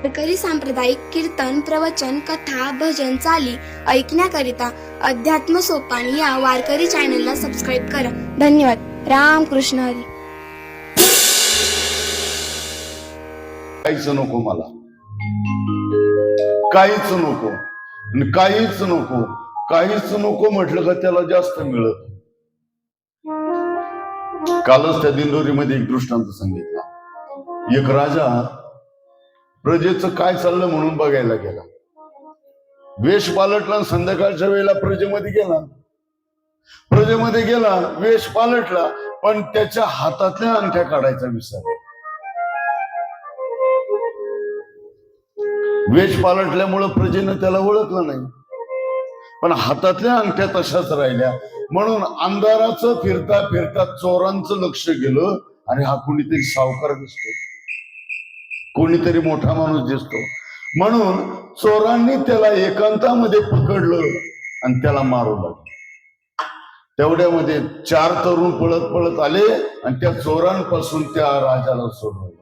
वारकरी सांप्रदायिक कीर्तन प्रवचन कथा भजन चाली ऐकण्याकरिता अध्यात्म सोपान या वारकरी चॅनलला सबस्क्राईब करा. धन्यवाद. राम कृष्ण हरी. काहीच नको मला. काहीच नको. काहीच नको. काहीच नको म्हटलं का त्याला जास्त मिळत कालच त्या दिंडोरीमध्ये एक दृष्टांत सांगितला. एक राजा प्रजेचं काय चाललं म्हणून बघायला गेला. वेश पालटला संध्याकाळच्या वेळेला प्रजेमध्ये गेला. प्रजेमध्ये गेला वेश पालटला पण त्याच्या हातातल्या अंगठ्या काढायचा विसर. वेश पालटल्यामुळं प्रजेनं त्याला ओळखलं नाही. पण हातातल्या अंगठ्या तशाच राहिल्या. म्हणून अंधाराचं फिरता फिरता चोरांचं लक्ष गेलं आणि हा कुणीतरी सावकार दिसतो. कोणीतरी मोठा माणूस दिसतो. म्हणून चोरांनी त्याला एकांतामध्ये पकडलं आणि त्याला मारू लागलं. तेवढ्यामध्ये चार तरुण पळत पळत आले आणि त्या चोरांपासून त्या राजाला सोडवलं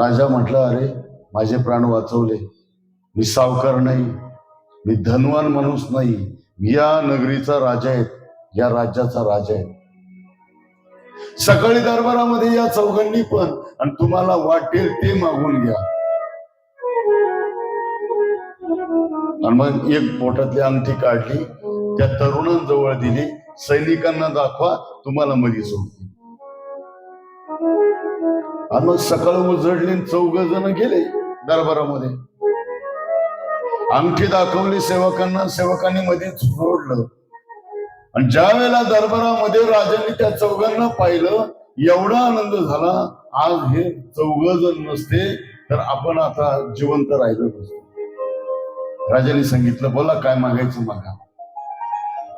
राजा म्हटला अरे माझे प्राण वाचवले. मी सावकार नाही. मी धनवान माणूस नाही. या नगरीचा राजा आहे. या राज्याचा राजा आहे. सकाळी दरबारामध्ये या चौघांनी पण आणि तुम्हाला वाटेल ते मागून घ्या. आणि मग एक पोटातली अंगठी काढली त्या तरुणांजवळ दिली सैनिकांना दाखवा तुम्हाला मधी सोडते आणि मग सकाळ उजडली चौघ जण गेले दरबारामध्ये. अंगठी दाखवली सेवकांना सेवकांनी मध्ये सोडलं आणि ज्या वेळेला दरबारामध्ये राजांनी त्या चौघांना पाहिलं एवढा आनंद झाला आज हे चौघ जण नसते तर आपण आता जिवंत राहिलो नसतो. राजांनी सांगितलं बोला काय मागायचं मागा.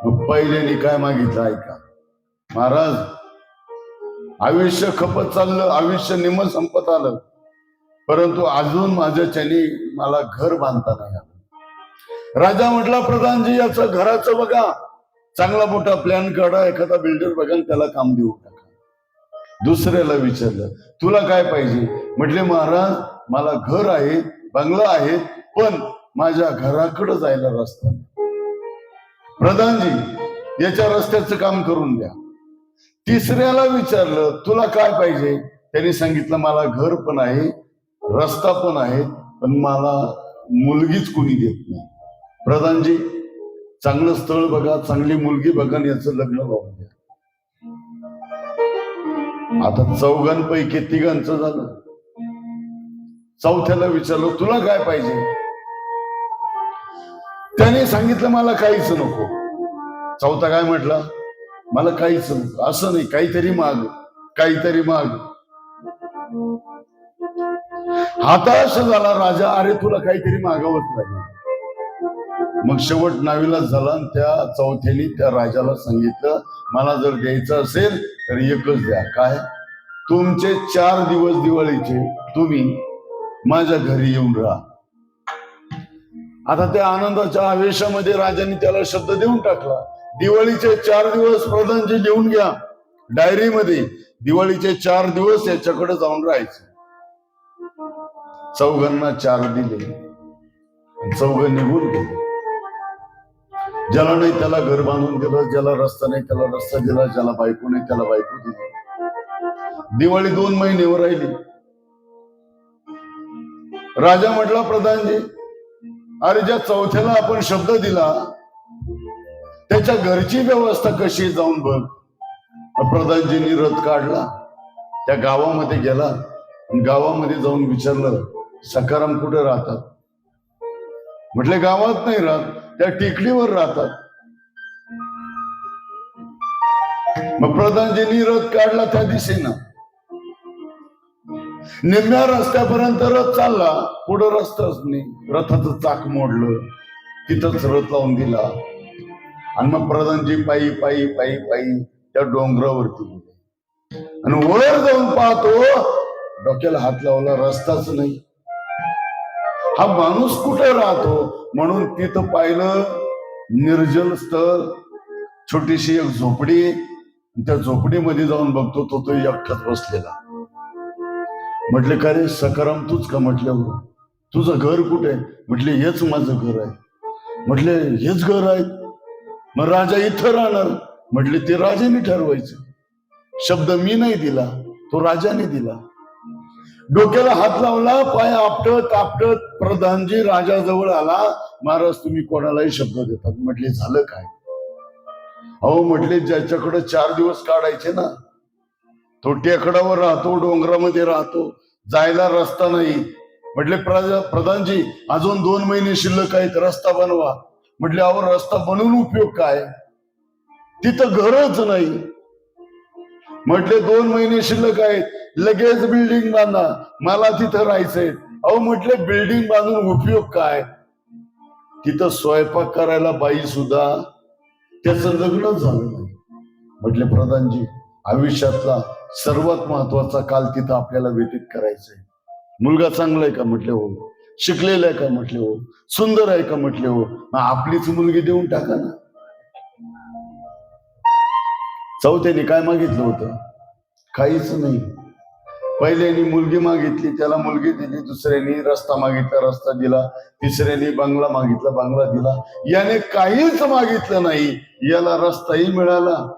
मग पहिल्याने काय मागितलं ऐका. महाराज आयुष्य खपत चाललं आयुष्य निम संपत आलं. परंतु अजून माझ्याच्याने मला घर बांधता नाही आलं. राजा म्हटला प्रधानजी याचं घराचं बघा. चांगला मोठा प्लॅन काढा एखादा बिल्डर बघा त्याला काम देऊ टाका दुसऱ्याला विचारलं तुला काय पाहिजे? म्हटले महाराज मला घर आहे बंगला आहे पण माझ्या घराकडे जायला रस्ता प्रधानजी याच्या रस्त्याचं काम करून द्या. तिसऱ्याला विचारलं तुला काय पाहिजे? त्यांनी सांगितलं मला घर पण आहे रस्ता पण आहे पण मला मुलगीच कोणी देत नाही. प्रधानजी चांगलं स्थळ बघा चांगली मुलगी बघा आणि याचं लग्न लावून द्या आता चौघांपैकी तिघांचं झालं. चौथ्याला विचारलं तुला काय पाहिजे? त्याने सांगितलं मला काहीच नको. चौथा काय म्हटला? मला काहीच नको असं नाही काहीतरी माग काहीतरी माग. हाताश झाला राजा अरे तुला काहीतरी मागावंच लागेल. मग शेवट नावीला झाला आणि त्या चौथ्याने त्या राजाला सांगितलं मला जर द्यायचं असेल तर एकच द्या. काय? तुमचे चार दिवस दिवाळीचे तुम्ही माझ्या घरी येऊन राहा. आता त्या आनंदाच्या आवेशामध्ये राजाने त्याला शब्द देऊन टाकला. दिवाळीचे चार दिवस प्रधानचे लिहून घ्या. डायरीमध्ये दिवाळीचे चार दिवस याच्याकडे जाऊन राहायचे. चौघांना चार दिले. चौघ निघून गेले. ज्याला नाही त्याला घर बांधून दिलं ज्याला रस्ता नाही त्याला रस्ता दिला ज्याला बायको नाही त्याला बायको दिली. दिवाळी दोन महिन्यावर राहिली. राजा म्हटला प्रधानजी अरे ज्या चौथ्याला आपण शब्द दिला त्याच्या घरची व्यवस्था कशी जाऊन बघ. प्रधानजींनी रथ काढला त्या गावामध्ये गेला. गावामध्ये जाऊन विचारलं सकाराम कुठे राहतात? म्हटले गावात नाही राहत त्या टेकडीवर राहतात. मग प्रधानजींनी रथ काढला त्या दिशेनं. निम्म्या रस्त्यापर्यंत रथ चालला पुढं रस्ताच नाही. रथाचं चाक मोडलं तिथंच रथ लावून दिला. आणि मग प्रधानजी पायी पायी पायी पायी त्या डोंगरावरती गेले. आणि वर जाऊन पाहतो डोक्याला हात लावला रस्ताच नाही. हा माणूस कुठं राहतो? म्हणून तिथं पाहिलं निर्जन स्थळ छोटीशी एक झोपडी त्या झोपडीमध्ये जाऊन बघतो तो तो एकटाच बसलेला. म्हटले का रे सकाराम तूच का म्हटल्यावर हो? तुझं घर कुठे? आहे म्हटले हेच माझं घर आहे. म्हटले हेच घर आहे? मग राजा इथं राहणार. म्हटले ते राजाने ठरवायचं. शब्द मी नाही दिला तो राजाने दिला. डोक्याला हात लावला पाय आपटत आपटत प्रधानजी राजाजवळ आला. महाराज तुम्ही कोणालाही शब्द देतात. म्हटले झालं काय? अहो म्हटले ज्याच्याकडे चार दिवस काढायचे ना तो टेकडावर राहतो डोंगरामध्ये राहतो जायला रस्ता नाही. म्हटले प्रधानजी अजून दोन महिने शिल्लक आहेत रस्ता बनवा. म्हटले अहो रस्ता बनवून उपयोग काय? तिथं घरच नाही. म्हटले दोन महिने शिल्लक आहेत. लगेच बिल्डिंग बांधा. मला तिथं राहायचंय. अहो म्हटले बिल्डिंग बांधून उपयोग काय? तिथं स्वयंपाक करायला बाई सुद्धा त्याच लग्नच झालं नाही. म्हटले प्रधानजी आयुष्यातला सर्वात महत्त्वाचा काल तिथं आपल्याला व्यतीत करायचंय. मुलगा चांगला आहे का? म्हटले हो. शिकलेला आहे का? म्हटले हो. सुंदर आहे का? म्हटले हो. मग आपलीच मुलगी देऊन टाका ना. चौथ्याने काय मागितलं होतं? काहीच नाही. पहिल्यानी मुलगी मागितली त्याला मुलगी दिली दुसऱ्यानी रस्ता मागितला रस्ता दिला तिसऱ्यानी बंगला मागितला बंगला दिला. याने काहीच मागितलं नाही. याला रस्ताही मिळाला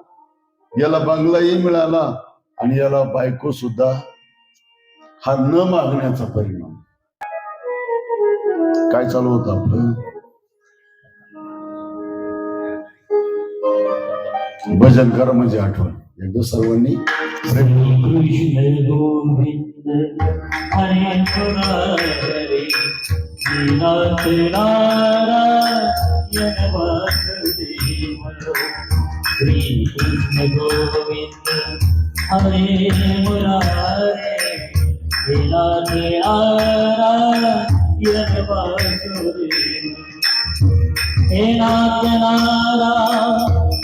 याला बंगलाही मिळाला आणि याला बायको सुद्धा हा न मागण्याचा परिणाम. काय चालू होतं आपलं? भजन करा म्हणजे आठवण. एकदा सर्वांनी कृष्ण गोविंद हरे मुरारे नाथ नारायण वासुदेव श्री कृष्ण गोविंद हरे मुरारे नाथ नारा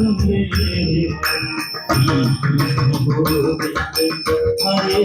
वासुदेव हरे